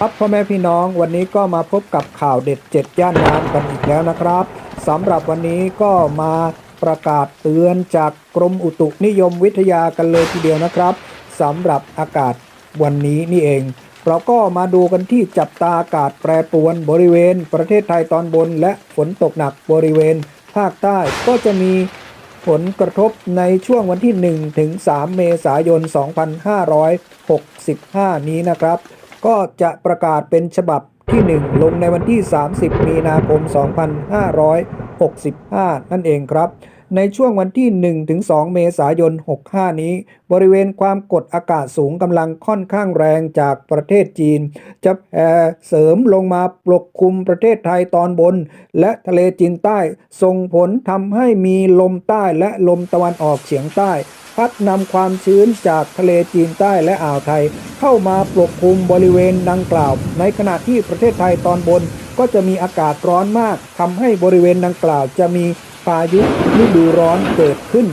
ครับพ่อแม่พี่น้องวันนี้ก็มาพบกับข่าวเด็ด7ย่านน้ำกันอีกแล้วนะครับสำหรับวันนี้ก็มาประกาศเตือนจากกรมอุตุนิยมวิทยากันเลยทีเดียวนะครับสำหรับอากาศวันนี้นี่เอง เราก็มาดูกันที่จับตาอากาศแปรปรวนบริเวณ ประเทศไทยตอนบน และฝนตกหนักบริเวณ ภาคใต้ก็จะมีผลกระทบในช่วงวันที่ 1 ถึง 3 เมษายน 2565 นี้นะครับ ก็จะประกาศเป็นฉบับที่ 1 ลงในวันที่ 30 มีนาคม 2500 2565 นั่นเองครับ ในช่วงวันที่1ถึง2เมษายน 65 นี้ บริเวณความกดอากาศสูงกำลังค่อนข้างแรงจากประเทศจีน จะแผ่เสริมลงมาปกคลุมประเทศไทยตอนบน และทะเลจีนใต้ ส่งผลทำให้มีลมใต้และลมตะวันออกเฉียงใต้พัดนำความชื้นจากทะเลจีนใต้และอ่าวไทย เข้ามาปกคลุมบริเวณดังกล่าว ในขณะที่ประเทศไทยตอนบน ก็จะมีอากาศร้อนมากทำให้บริเวณดังกล่าวจะมีพายุฤดูร้อนเกิดขึ้น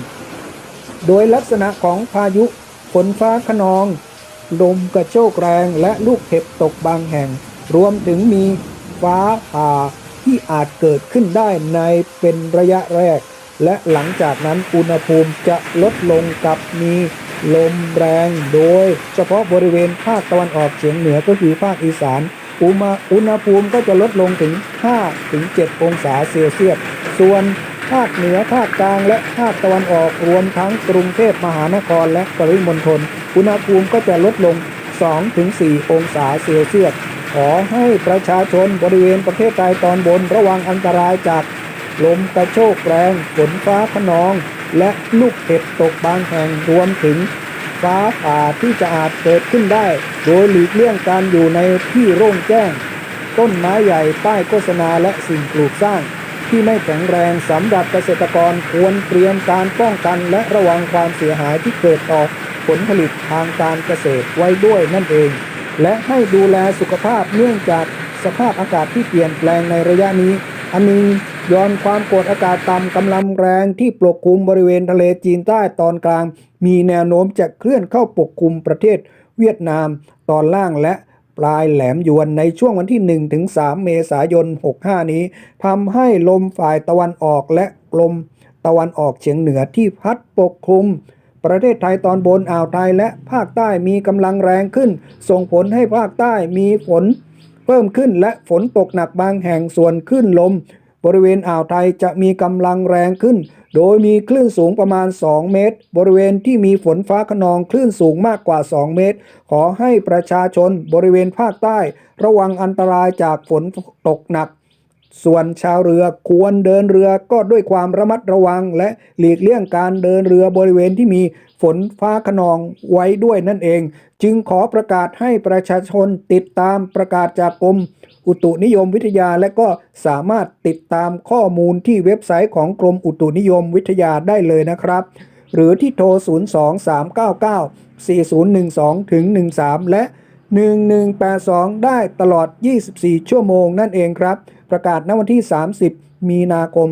โดยลักษณะของพายุฝนฟ้าขนอง ลมกระโชกแรงและลูกเห็บตกบางแห่ง รวมถึงมีฟ้าผ่าที่อาจเกิดขึ้นได้ในเป็นระยะแรก และหลังจากนั้นอุณหภูมิจะลดลงกับมีลมแรง โดยเฉพาะบริเวณภาคตะวันออกเฉียงเหนือก็คือภาคอีสาน อุณหอุณหภูมิก็จะลดลงถึง5-7องศาเซลเซียส ส่วนภาคเหนือภาคกลางและภาคตะวันออกรวมทั้งกรุงเทพมหานครและปริมณฑลอุณหภูมิก็จะลดลง 2-4 องศาเซลเซียส ขอให้ประชาชนบริเวณประเทศไทยตอนบนระวังอันตรายจากลมกระโชกแรงฝนฟ้าขนอง และลูกเห็บตกบางแห่งรวมถึง ฟ้าผ่าที่จะอาจเกิดขึ้นได้ โดยหลีกเลี่ยงการอยู่ในที่โร่งแจ้ง ต้นไม้ใหญ่ป้ายโฆษณาและสิ่งปลูกสร้าง ที่ไม่แข็งแรงสำหรับเกษตรกรควรเตรียมการป้องกันและระวังความเสียหายที่เกิดต่อผลผลิตทางการเกษตรไว้ด้วยนั่นเอง และให้ดูแลสุขภาพเนื่องจากสภาพอากาศที่เปลี่ยนแปลงในระยะนี้ อันนึง ย้อนความกดอากาศต่ำกำลังแรงที่ปกคลุมบริเวณทะเลจีนใต้ตอนกลาง มีแนวโน้มจะเคลื่อนเข้าปกคลุมประเทศเวียดนามตอนล่างและปลายแหลมยวนในช่วงวันที่1ถึง3เมษายน 65 นี้ทำให้ลมฝ่ายตะวันออกและลมตะวันออกเฉียงเหนือที่พัดปกคลุม ประเทศไทยตอนบนอ่าวไทยและภาคใต้มีกำลังแรงขึ้น ส่งผลให้ภาคใต้มีฝน เพิ่มขึ้นและฝนตกหนักบางแห่งส่วนขึ้นลม บริเวณอ่าวไทยจะมีกำลังแรงขึ้น โดยมีคลื่นสูงประมาณ 2 เมตร บริเวณที่มีฝนฟ้าขนองคลื่นสูงมากกว่า 2 เมตร ขอให้ประชาชนบริเวณภาคใต้ ระวังอันตรายจากฝนตกหนัก ส่วนชาวเรือควรเดินเรือก็ด้วยความระมัดระวัง และหลีกเลี่ยงการเดินเรือบริเวณที่มีฝนฟ้าขนองไว้ด้วยนั่นเอง จึงขอประกาศให้ประชาชนติดตามประกาศจากกรมอุตุนิยมวิทยาและก็สามารถติดตามข้อมูลที่เว็บไซต์ของกรมอุตุนิยมวิทยาได้เลยนะครับ หรือที่โทร 023994012ถึง13 และ 1182 ได้ตลอด 24 ชั่วโมงนั่นเองครับ ประกาศณวันที่ 30 มีนาคม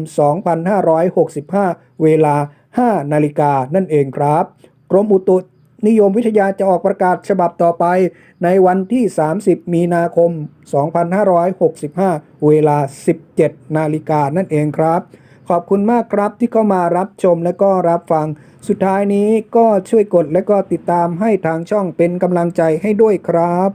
2565 เวลา 5 นาฬิกานั่นเองครับ กรมอุตุนิยมวิทยาจะออกประกาศฉบับต่อไป ในวันที่ 30 มีนาคม 2565 เวลา 17 นาฬิกานั่นเองครับ ขอบคุณมากครับที่เข้ามารับชมและก็รับฟัง สุดท้ายนี้ก็ช่วยกดและก็ติดตามให้ทางช่องเป็นกำลังใจให้ด้วยครับ